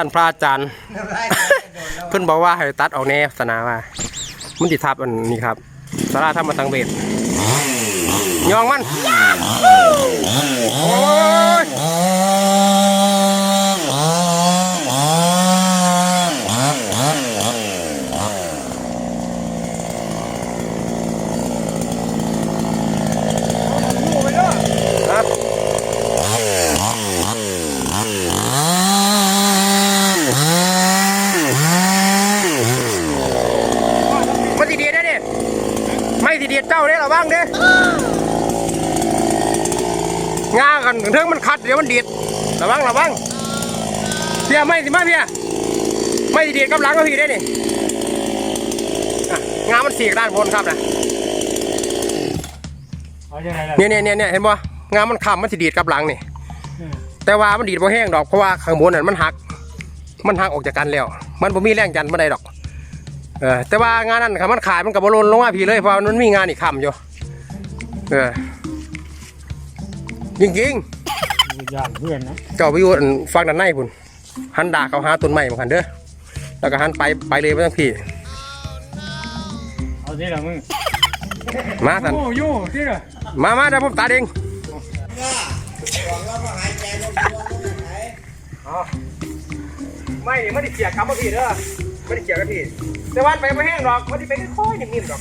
ท่านพระอาจารย์ เพิ่นบอกว่าให้ตัดออกแนวสนาว่ามันติทับอันนี้ครับสาราธรรมตังเวทยองมันโอ้ยครับมันสิเดียดได้ดิไม่สิเดียดเจ้าเด้ระวังเด้งากันเทิงมันขัดเดี๋ยวมันดีดระวังระวังเพียไม่สิมาเพียไม่สิเดียดกำลังก็พี่ได้ดิอะงามันเสียกด้านบนครับนะเอาจังไงล่ะเนี่ยเนี่ยเนี่ยเนี่ยเห็นป่งามันคำมันสิดีดกับหลังนี่แต่ว่ามันดีดบ่แห้งดอกเพราะว่าข้างบนนั่นมันหัก มันหักออกจากกันแล้ว มันบ่มีแรงจันทร์บ่ได้ดอก เออแต่ว่างานนั้นค่ะมันขายมันกับ่ลนลงมาพี่เลยเพราะมันมีงานอีกคำอยู่เออจริงย่านเพื่อนนะๆเจ้าไปอยู่อันฟังด้านในพุ่นหันดาเขาหาต้นไม้เหมือนกันเด้อแล้วก็หันไปไปเลยไปทั้งพี่เอาที่ละมึงมาสันโอ้ยู่ที่ละมามาเดี๋ยวผมตัดเองไม่นี่ไม่ได้เกี่ยวกับพี่เด้อ ไม่ได้เกี่ยวกับพี่แต่วันไปไม่แห้งหรอกวันจะเป็นค่อยๆนิ่มๆดอก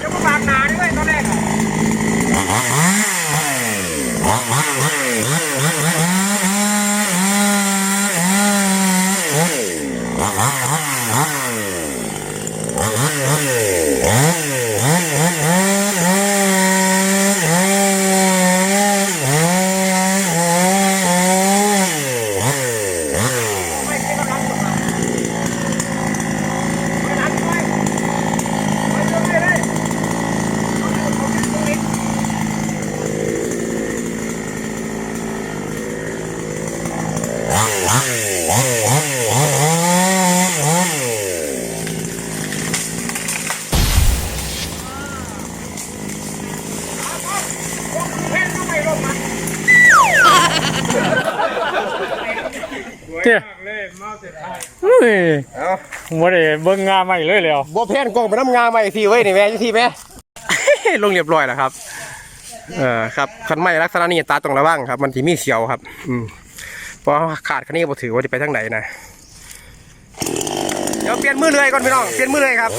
จะมาบากหนาด้วยตอนแรกอะไม่ใช่กำลังตกมาไม่นัดด้วยไม่เจอเลยเลยเอาอยู่เอาอยู่ตรงนี้ เจ้เลยมาเสร็จเฮ้ยเอาบ่ได้เบิ่งงานใหม่เลยแล้วบัวแพนกล้องไปน้ำงาใหม่ทีเว้ยนี่แม่ยี่ทีแม่ลงเรียบร้อยแล้วครับ เออครับคันไม้ลักษณะนี้ตาตรงระว่างครับ มันทีมีเสียวครับ อืมเพราะขาดคันนี้บ่ถือว่าจะไปทางไหนนะเดี๋ยวเปลี่ยนมือเลยก่อนพี่น้องเปลี่ยนมือเลยครับ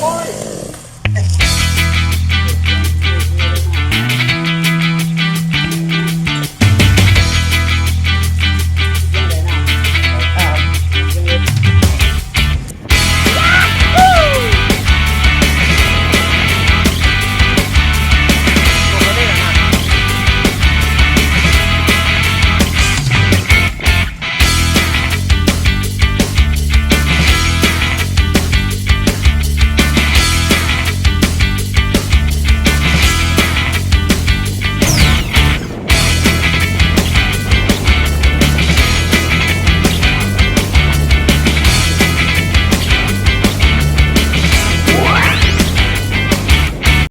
Paul.